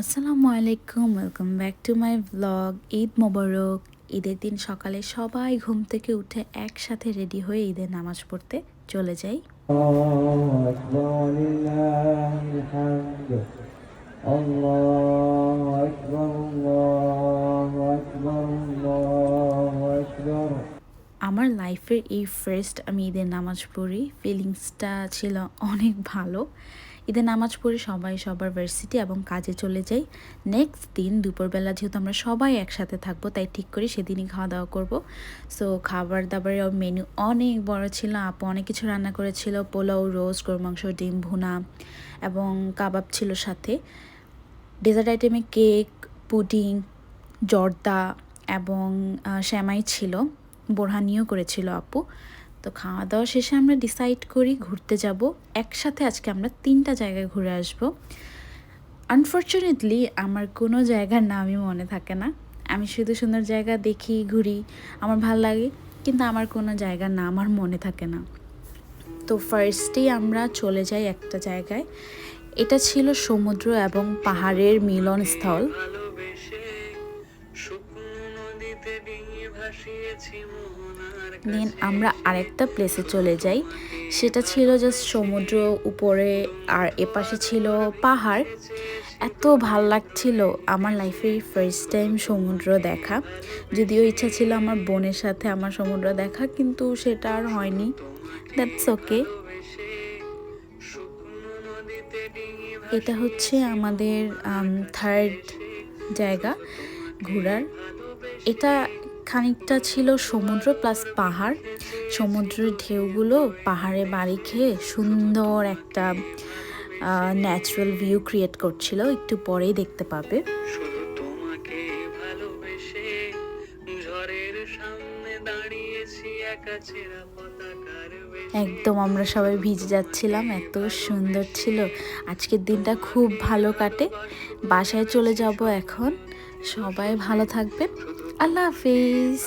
আসসালামু আলাইকুম welcome back to my blog Eid মোবারক। ঈদের দিন সকালে সবাই ঘুম থেকে উঠে একসাথে রেডি হয়ে ঈদের নামাজ পড়তে চলে যাই। আল্লাহ। আমার লাইফের এই ফার্স্ট আমি ঈদের নামাজ পড়ি। ফিলিংসটা ছিল অনেক ভালো। ঈদের নামাজ পড়ে সবাই সবার ভার্সিটি এবং কাজে চলে যাই। নেক্সট দিন দুপুরবেলা যেহেতু আমরা সবাই একসাথে থাকব, তাই ঠিক করি সেদিনই খাওয়া দাওয়া করব। সো খাবার দাবারের মেনু অনেক বড় ছিল। আপু অনেক কিছু রান্না করেছিল। পোলাও রোস্ট গরু মাংস, ডিম, ভুনা এবং কাবাব ছিল সাথে। ডেজার্ট আইটেমে কেক পুডিং জর্দা এবং শ্যামাই ছিল। বোরহানিও করেছিল আপু। তো খাওয়া দাওয়া শেষে আমরা ডিসাইড করি ঘুরতে যাব। একসাথে আজকে আমরা তিনটা জায়গায় ঘুরে আসব। আনফর্চুনেটলি আমার কোনো জায়গার নামই মনে থাকে না। আমি শুধু সুন্দর জায়গা দেখি, ঘুরি, আমার ভালো লাগে, কিন্তু আমার কোনো জায়গার নাম আর মনে থাকে না। তো ফার্স্টেই আমরা চলে যাই একটা জায়গায়। এটা ছিল সমুদ্র এবং পাহাড়ের মিলনস্থল। দেন আমরা আরেকটা প্লেসে চলে যাই। সেটা ছিল জাস্ট সমুদ্র উপরে আর এপাশে ছিল পাহাড়। এত ভালো লাগছিল আমার লাইফে ফার্স্ট টাইম সমুদ্র দেখা। যদিও ইচ্ছা ছিল আমার বোনের সাথে আমার সমুদ্র দেখা কিন্তু সেটা আর হয়নি। দ্যাটস ওকে এটা হচ্ছে আমাদের থার্ড জায়গা ঘোরার। এটা খানিকটা ছিল সমুদ্র প্লাস পাহাড়। সমুদ্রের ঢেউগুলো পাহাড়ে বাড়ি খেয়ে সুন্দর একটা ন্যাচারাল ভিউ ক্রিয়েট করছিল। একটু পরেই দেখতে পাবে। একদম আমরা সবাই ভিজে যাচ্ছিলাম এত সুন্দর ছিল। আজকের দিনটা খুব ভালো কাটে। বাসায় চলে যাব এখন। সবাই ভালো থাকবেন। আল্লাহ হাফিজ